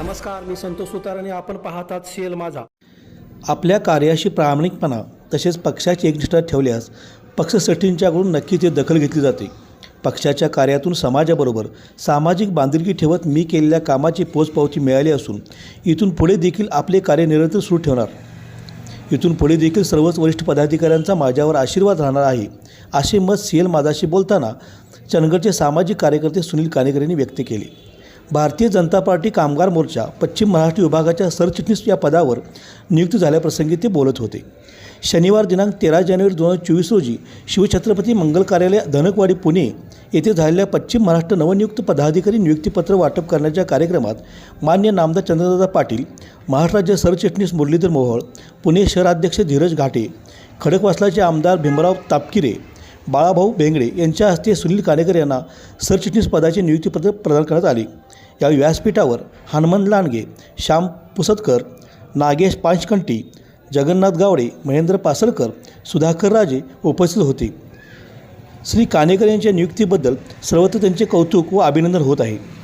नमस्कार मी संतोष सुतार आणि आपण पाहतात सीएल माझा. आपल्या कार्याशी प्रामाणिकपणा तसेच पक्षाची एकनिष्ठा ठेवल्यास पक्षसठींच्याकडून नक्की ते दखल घेतली जाते. पक्षाच्या कार्यातून समाजाबरोबर सामाजिक बांधिलकी ठेवत मी केलेल्या कामाची पोचपावती मिळाली असून इथून पुढे देखील आपले कार्य निरंतर सुरू ठेवणार. इथून पुढे देखील सर्वच वरिष्ठ पदाधिकाऱ्यांचा माझ्यावर आशीर्वाद राहणार आहे असे मत सी एल माझाशी बोलताना चंदगडचे सामाजिक कार्यकर्ते सुनील कानेकर यांनी व्यक्त केले. भारतीय जनता पार्टी कामगार मोर्चा पश्चिम महाराष्ट्र विभागाच्या सरचिटणीस या पदावर नियुक्त झाल्याप्रसंगी ते बोलत होते. शनिवार दिनांक तेरा जानेवारी दोन हजार चोवीस रोजी शिवछत्रपती मंगल कार्यालय धनकवाडी पुणे येथे झालेल्या पश्चिम महाराष्ट्र नवनियुक्त पदाधिकारी नियुक्तीपत्र वाटप करण्याच्या कार्यक्रमात मान्य नामदार चंद्रदादा पाटील महाराष्ट्र राज्य सरचिटणीस मुरलीधर मोहोळ पुणे शहराध्यक्ष धीरज घाटे खडकवासलाचे आमदार भीमराव तापकिरे बाळाभाऊ बेंगडे यांच्या हस्ते सुनील कानेकर यांना सरचिटणीस पदाचे नियुक्तीपत्र प्रदान करण्यात आले. या व्यासपीठावर हनुमंत लांडगे श्याम पुसतकर नागेश पांचकंटी जगन्नाथ गावडे महेंद्र पासलकर सुधाकर राजे उपस्थित होते. श्री कानेकर यांच्या नियुक्तीबद्दल सर्वत्र त्यांचे कौतुक व अभिनंदन होत आहे.